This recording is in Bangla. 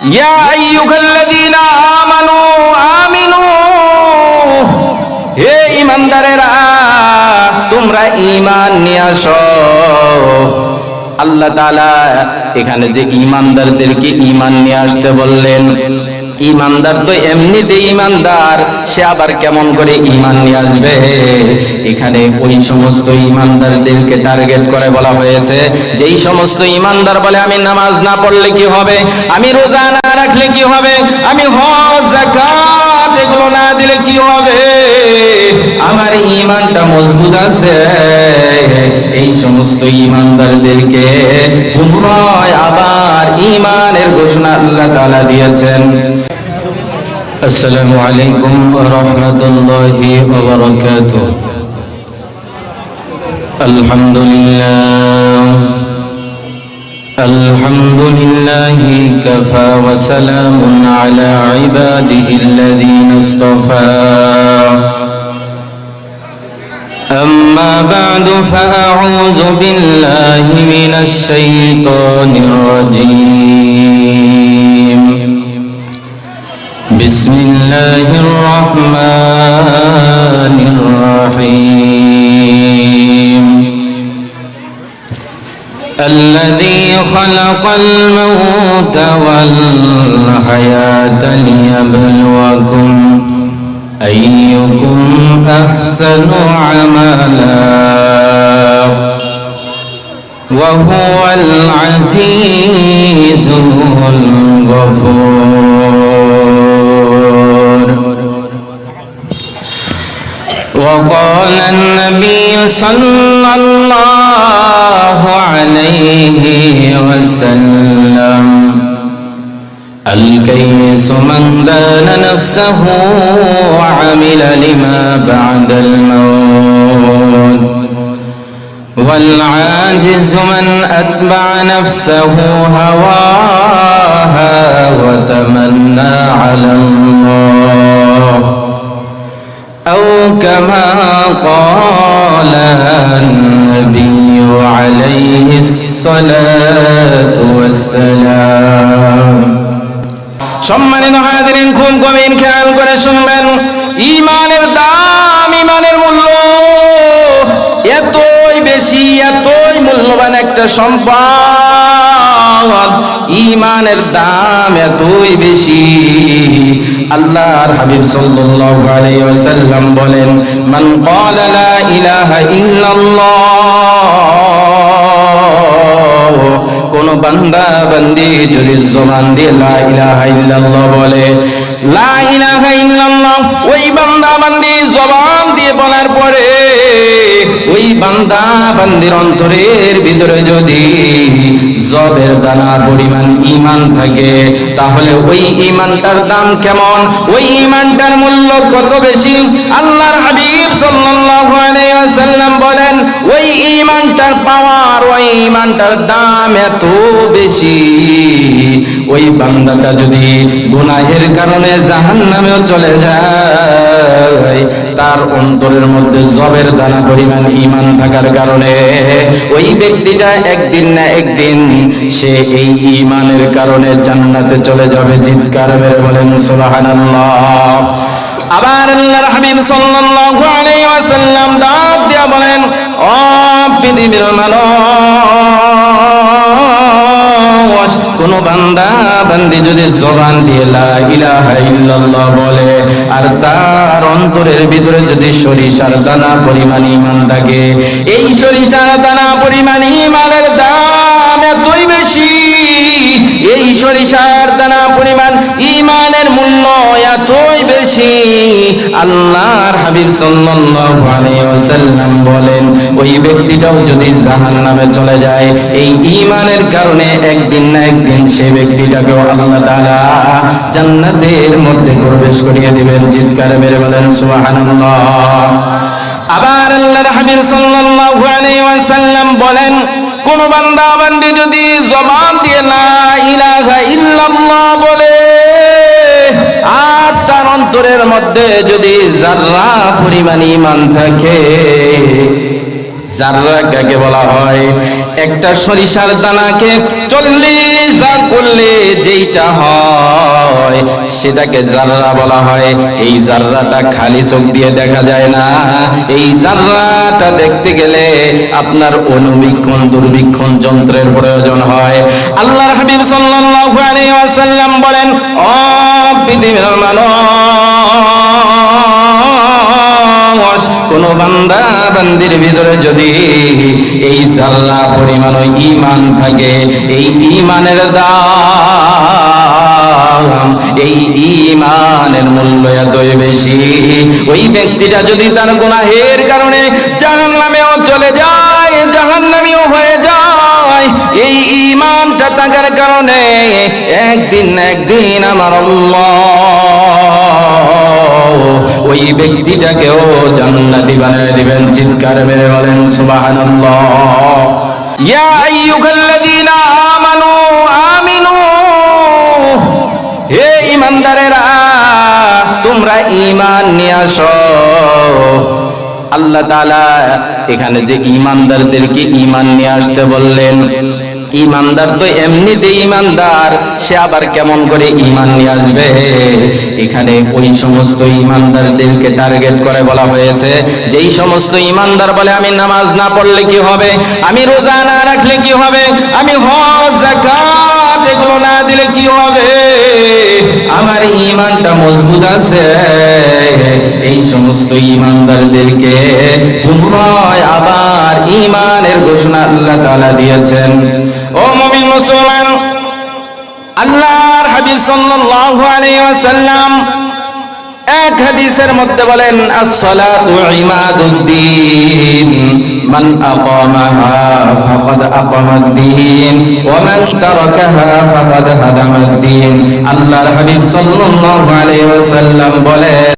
يا أيها الذين آمنوا آمنوا হে ইমানদারেরা তোমরা ঈমান নিয়ে আসো আল্লাহ তাআলা এখানে যে ঈমানদারদেরকে ঈমান নিয়ে আসতে বললেন ঈমানদার তো এমনিতে ঈমানদার সে আবার কেমন করে ঈমান নিয়ে আসবে? এখানে ওই সমস্ত ঈমানদারদেরকে টার্গেট করে বলা হয়েছে, যেই সমস্ত ঈমানদার বলে, আমি নামাজ না পড়লে কি হবে? আমি রোজা না রাখলে কি হবে? আমি হজ, যাকাত, এগুলো না দিলে কি হবে? আমার ঈমানটা মজবুত আছে। এই সমস্ত ঈমানদারদেরকে পুনরায় আবার ঈমানের ঘোষণা আল্লাহ তাআলা দিয়েছেন। السلام عليكم ورحمة الله وبركاته. الحمد لله الحمد لله كفى وسلام على عباده الذين اصطفى. أما بعد فأعوذ بالله من الشيطان الرجيم. بسم الله الرحمن الرحيم. الذي خلق الموت والحياة ليبلوكم أيكم أحسن عملا. وهو العزيز الغفور. وقال النبي صلى الله عليه وسلم الكيس من دان نفسه وعمل لما بعد الموت والعاجز من أتبع نفسه هواها وتمنى على الله أو كما قال النبي عليه الصلاة والسلام সম্মানিত হাজিরিন খুব গভীর খেয়াল করে শুনবেন ইমানের দাম ইমানের মূল্য এতই বেশি এতই মূল্যবান একটা সম্পদ ইমানের দাম এতই বেশি আল্লাহর হাবিব সাল্লাল্লাহু আলাইহি ওয়াসাল্লাম বলেন, মান ক্বালা লা ইলাহা ইল্লাল্লাহ, কোন বান্দা, বান্দি যদি জবান দিয়ে লা ইলাহা ইল্লাল্লাহ বলে, লা ইলাহা ইল্লাল্লাহ, ওই বান্দা, বান্দি জবান দিয়ে বলার পরে, ওই বান্দা, বান্দির অন্তরের ভিতরে যদি জবের দানা, পরিমাণ ইমান থাকে। তাহলে ওই ইমানটার দাম কেমন? ওই ইমানটার মূল্য কত বেশি? আল্লাহর হাবিব সাল্লাল্লাহু আলাইহি ওয়াসাল্লাম বলেন, ওই ইমানটার পাওয়ার ওই ইমানটার দাম এত বেশি। ওই বান্দাটা যদি গুনাহের কারণে জাহান্নামেও চলে যায় তার অন্তরের মধ্যে জবের দানা পরিমাণ ইমান থাকার কারণে ওই ব্যক্তিটা একদিন না একদিন সে এই ইমানের কারণে জান্নাতে চলে যাবে। চিৎকার মেরে বলেন সুবহানাল্লাহ। আবার আল্লাহর হাবিব সাল্লাল্লাহু আলাইহি ওয়াসাল্লাম ডাক দিয়া বলেন, ও পৃথিবীর মানুষ কোন বান্দা, বান্দি যদি জবান দিয়ে লা ইলাহা ইল্লাল্লাহ বলে, আর তার অন্তরের ভিতরে যদি সরিষার দানা পরিমাণ ইমান থাকে, এই সরিষার দানা পরিমাণ ইমানের দাম এতই বেশি। এই সরিষার দানা পরিমাণ ইমানের মূল্য এতই বেশি। আল্লাহর হাবিব সাল্লাল্লাহু আলাইহি ওয়াসাল্লাম বলেন, ওই ব্যক্তিটাও যদি জাহান্নামে চলে যায়, এই ইমানের কারণে একদিন না একদিন সেই ব্যক্তিটাকেও আল্লাহ তাআলা জান্নাতের মধ্যে প্রবেশ করিয়ে দিবেন। চিৎকার মেরে বলেন, সুবহানাল্লাহ। আবার আল্লাহর হাবিব সাল্লাল্লাহু আলাইহি ওয়াসাল্লাম বলেন, কোন বান্দা বান্দি যদি জবান দিয়ে লা ইলাহা ইল্লাল্লাহ বলে তার অন্তরের মধ্যে যদি জাররা পরিমাণ ইমান থাকে জাররা বলা হয়, একটা সরিষার দানাকে চল্লিশ ভাগ করলে যেইটা হয়, সেটাকে জাররা বলা হয়, এই জাররাটা খালি চোখ দিয়ে দেখা যায় না। এই জাররাটা দেখতে গেলে আপনার অনুবীক্ষণ, দুর্বীক্ষণ যন্ত্রের প্রয়োজন হয়। আল্লাহর হাবিব বলেন কোন বান্দা বান্দির ভিতরে যদি এই জাল্লা পরিমাণ ইমান থাকে, এই ইমানের দাম, এই ইমানের মূল্য এতই বেশি। ওই ব্যক্তিটা যদি তার গুনাহের কারণে জাহান নামেও চলে যায় জাহান নামেও হয়ে যায়, এই ইমানটা থাকার কারণে একদিন একদিন আমার আল্লাহ ওই ব্যক্তিটাকেও জান্নাতি বানিয়ে দিবেন, চিৎকার মেরে বলেন, সুবহানাল্লাহ। ইয়া আইয়ুহাল্লাযীনা আমানু আমিনু, হে ইমানদারেরা তোমরা ঈমান নিয়ে আসো। আল্লাহ তাআলা এখানে যে ইমানদারদেরকে ঈমান নিয়ে আসতে বললেন ইমানদার তো এমনিতে ইমানদার, সে আবার কেমন করে ইমান নিয়ে আসবে? এখানে ওই সমস্ত ইমানদারদেরকে টার্গেট করে বলা হয়েছে, যেই সমস্ত ইমানদার বলে, আমি নামাজ না পড়লে কি হবে? আমি রোজা না রাখলে কি হবে? আমি হজ, যাকাত, এগুলো না দিলে কি হবে? আমার ইমানটা মজবুত আছে। এই সমস্ত ইমানদারদেরকে পুনরায় আবার ইমানের ঘোষণা আল্লাহ তাআলা দিয়েছেন। ও মুমিন মুসলমান আল্লাহর হাবিব সাল্লাল্লাহু আলাইহি ওয়াসাল্লাম এক হাদিসের মধ্যে বলেন as-salatu ইমাদুদ্দিন মান আকামাহা ফাকাদ আকামাদ-দ্বীন ওয়া মান তারাকাহা ফাকাদ হাদামাদ-দ্বীন আল্লাহর হাবিব সাল্লাল্লাহু আলাইহি ওয়াসাল্লাম বলেন